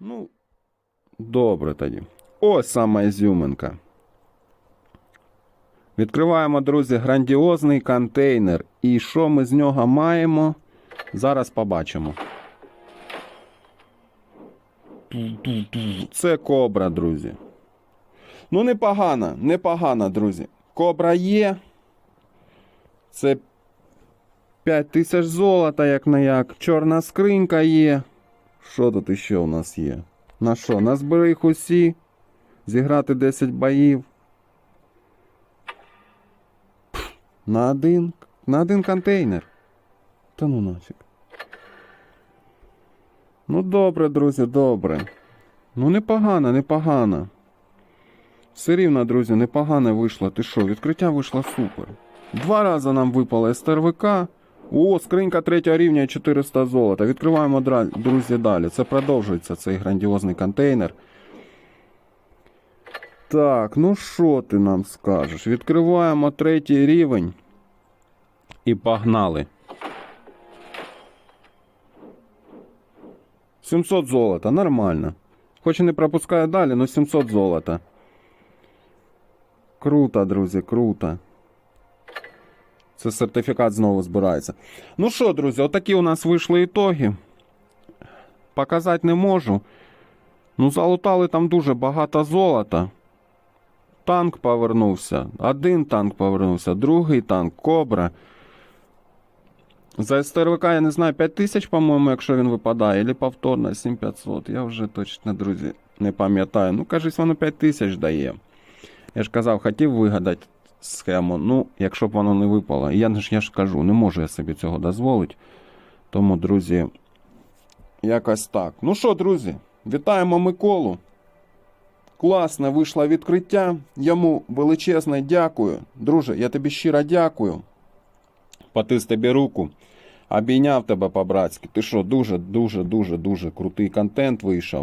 Ну, добре тоді. Ось сама ізюминка. Відкриваємо, друзі, грандіозний контейнер. І що ми з нього маємо? Зараз побачимо. Це кобра, друзі. Ну, непогано, непогано, друзі. Кобра є. Це 5 тисяч золота, як не як. Чорна скринька є. Що тут іще у нас є? На що? На збери їх усі. Зіграти 10 боїв. На один. На один контейнер. Та ну нафіг. Ну добре, друзі, добре. Ну непогано, непогано. Все рівно, друзі, непогано вийшло. Ти що, відкриття вийшло супер. Два рази нам випало СТРВК. О, скринька третього рівня і 400 золота. Відкриваємо, друзі, далі. Це продовжується цей грандіозний контейнер. Так, ну що ти нам скажеш? Відкриваємо третій рівень. І погнали. 700 золота, нормально. Хоч і не пропускаю далі, але 700 золота. Круто, друзі, круто. Це сертифікат знову збирається. Ну що, друзі, отакі у нас вийшли ітоги. Показати не можу. Ну, залутали там дуже багато золота. Танк повернувся. Один танк повернувся, другий танк, кобра. За СТРВК, я не знаю, 5 тисяч, по-моєму, якщо він випадає, або повторно 7500. Я вже точно, друзі, не пам'ятаю. Ну, кажись, воно 5 тисяч дає. Я ж казав, хотів вигадати схему. Ну, якщо б воно не випало. Я ж я ж кажу, не можу я собі цього дозволити. Тому, друзі, якось так. Ну що, друзі, вітаємо Миколу. Класне вийшло відкриття. Йому величезне дякую. Друже, я тобі щиро дякую. Потис тобі руку. Обійняв тебе по-братськи. Ти що, дуже, дуже, дуже, дуже крутий контент вийшов.